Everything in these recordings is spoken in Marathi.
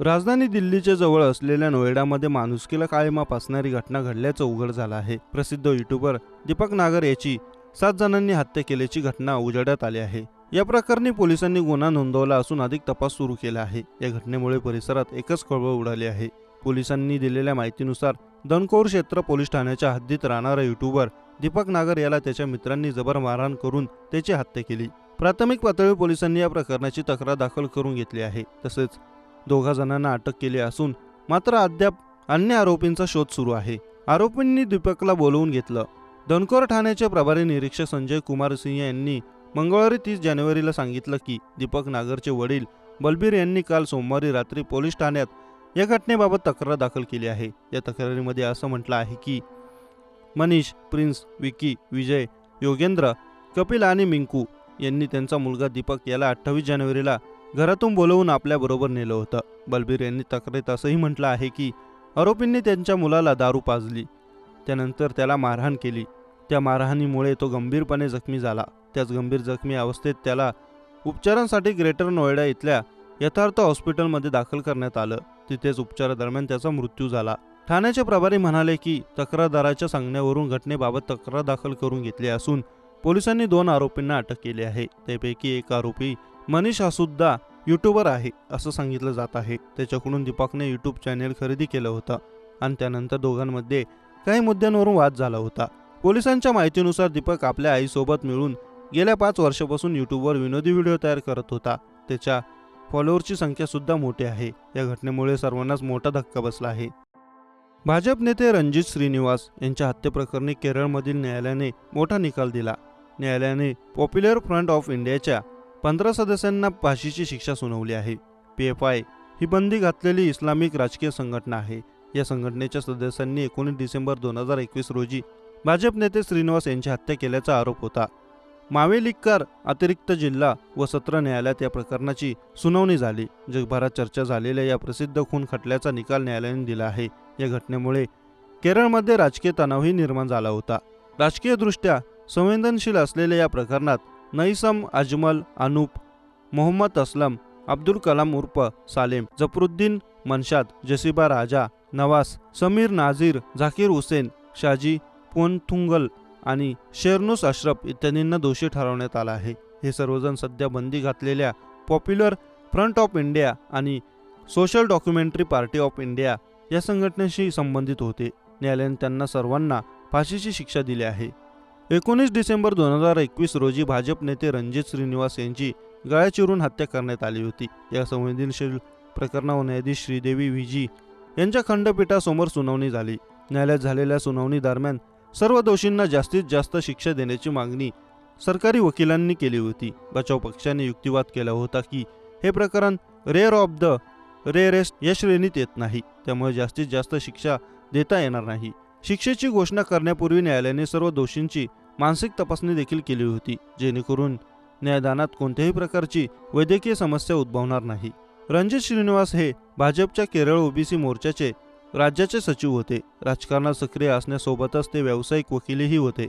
राजधानी दिल्लीच्या जवळ असलेल्या नोएडामध्ये माणुसकीला काळीमा असणारी घटना घडल्याचं उघड झालं आहे. प्रसिद्ध युट्यूबर दीपक नागर याची सात जणांनी हत्या केल्याची घटना उजाड्यात आली आहे. या प्रकरणी पोलिसांनी गुन्हा नोंदवला असून अधिक तपास सुरू केला आहे. या घटनेमुळे परिसरात एकच खळबळ उडाली आहे. पोलिसांनी दिलेल्या माहितीनुसार दनकोर क्षेत्र पोलीस ठाण्याच्या हद्दीत राहणारा युट्यूबर दीपक नागर याला त्याच्या मित्रांनी जबर मारहाण करून त्याची हत्या केली. प्राथमिक पातळीवर पोलिसांनी या प्रकरणाची तक्रार दाखल करून घेतली आहे. तसेच दोघा जणांना अटक केली असून मात्र अद्याप अन्य आरोपींचा शोध सुरू आहे. आरोपींनी दीपकला बोलवून घेतलं. दनकोर ठाण्याचे प्रभारी निरीक्षक संजय कुमार सिंह यांनी मंगळवारी तीस जानेवारीला सांगितलं की दीपक नागरचे वडील बलबीर यांनी काल सोमवारी रात्री पोलीस ठाण्यात या घटनेबाबत तक्रार दाखल केली आहे. या तक्रारीमध्ये असं म्हटलं आहे की मनीष प्रिन्स विकी विजय योगेंद्र कपिल आणि मिंकू यांनी त्यांचा मुलगा दीपक याला अठ्ठावीस जानेवारीला घरातून बोलवून आपल्याबरोबर नेलं होतं. बलबीर यांनी तक्रारीत असंही म्हटलं आहे की आरोपींनी त्यांच्या मुलाला दारू पाजली. त्यानंतर त्याला मारहाण केली. त्या मारहाणीमुळे तो गंभीरपणे जखमी झाला. त्याच गंभीर जखमी अवस्थेत त्याला उपचारांसाठी ग्रेटर नोएडा इथल्या यथार्थ हॉस्पिटलमध्ये दाखल करण्यात आलं. तिथेच उपचारादरम्यान त्याचा मृत्यू झाला. ठाण्याचे प्रभारी म्हणाले की तक्रारदाराच्या सांगण्यावरून घटनेबाबत तक्रार दाखल करून घेतली असून पोलिसांनी दोन आरोपींना अटक केली आहे. त्यापैकी एक आरोपी मनीष हा सुद्धा युट्यूबर आहे असं सांगितलं जात आहे. त्याच्याकडून दीपकने युट्यूब चॅनेल खरेदी केलं होतं आणि त्यानंतर दोघांमध्ये काही मुद्द्यांवरून वाद झाला होता. पोलिसांच्या माहितीनुसार दीपक आपल्या आईसोबत मिळून गेल्या पाच वर्षापासून युट्यूबवर विनोदी व्हिडिओ तयार करत होता. त्याच्या फॉलोअरची संख्या सुद्धा मोठी आहे. या घटनेमुळे सर्वांनाच मोठा धक्का बसला आहे. भाजप नेते रणजित श्रीनिवास यांच्या हत्येप्रकरणी केरळमधील न्यायालयाने मोठा निकाल दिला. न्यायालयाने पॉप्युलर फ्रंट ऑफ इंडियाच्या पंधरा सदस्यांना फाशीची शिक्षा सुनावली आहे. पी एफ आय ही बंदी घातलेली इस्लामिक राजकीय संघटना आहे. या संघटनेच्या सदस्यांनी एकोणीस डिसेंबर दोन हजार एकवीस रोजी भाजप नेते श्रीनिवास यांची हत्या केल्याचा आरोप होता. मावेलिक्कार अतिरिक्त जिल्हा व सत्र न्यायालयात या प्रकरणाची सुनावणी झाली. जगभरात चर्चा झालेल्या या प्रसिद्ध खून खटल्याचा निकाल न्यायालयाने दिला आहे. या घटनेमुळे केरळमध्ये राजकीय तणावही निर्माण झाला होता. राजकीयदृष्ट्या संवेदनशील असलेल्या या प्रकरणात नैसम अजमल अनूप मोहम्मद असलम अब्दुल कलाम उर्फ सालेम जफरुद्दीन मनशाद जसीबा राजा नवास समीर नाझीर झाकीर हुसेन शाजी पोनथुंगल आणि शेरनुस अश्रफ इत्यादींना दोषी ठरवण्यात आला आहे. हे सर्वजण सध्या बंदी घातलेल्या पॉप्युलर फ्रंट ऑफ इंडिया आणि social documentary party of India या संघटनेशी संबंधित होते. न्यायालयाने त्यांना सर्वांना फाशीची शिक्षा दिली आहे. एकोणीस डिसेंबर दोन हजार एकवीस रोजी भाजप नेते रणजित श्रीनिवास यांची गळ्या चिरून हत्या करण्यात आली होती. या संवेदनशील प्रकरणावर न्यायाधीश श्रीदेवी व्हीजी यांच्या खंडपीठासमोर सुनावणी झाली. न्यायालयात झालेल्या सुनावणी दरम्यान सर्व दोषींना जास्तीत जास्त शिक्षा देण्याची मागणी सरकारी वकिलांनी केली होती. बचाव पक्षाने युक्तिवाद केला होता की हे प्रकरण रेअर ऑफ द रेअरेस्ट या श्रेणीत येत नाही. त्यामुळे जास्तीत जास्त शिक्षा देता येणार नाही. शिक्षेची घोषणा करण्यापूर्वी न्यायालयाने सर्व दोषींची मानसिक तपासणी देखील केली होती जेणेकरून न्यायदानात कोणत्याही प्रकारची वैद्यकीय समस्या उद्भवणार नाही. रणजित श्रीनिवास हे भाजपच्या केरळ ओबीसी मोर्चाचे राज्याचे सचिव होते. राजकारणात सक्रिय असण्यासोबतच ते व्यावसायिक वकीलही होते.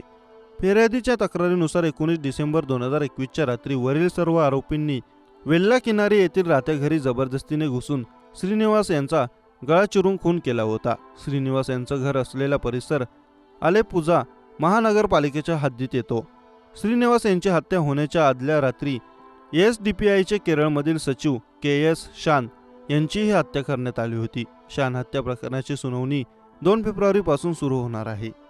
फिर्यादीच्या तक्रारीनुसार एकोणीस डिसेंबर दोन हजार एकवीसच्या रात्री वरील सर्व आरोपींनी वेल्ला किनारी येथील राहत्या घरी जबरदस्तीने घुसून श्रीनिवास यांचा गळा चिरून खून केला होता. श्रीनिवास यांचं घर असलेला परिसर आलेपुजा महानगरपालिकेच्या हद्दीत येतो. श्रीनिवास यांची हत्या होण्याच्या आदल्या रात्री एस डी पी आयचे केरळमधील सचिव के एस शान यांचीही हत्या करण्यात आली होती. शान हत्या प्रकरणाची सुनावणी दोन फेब्रुवारीपासून सुरू होणार आहे.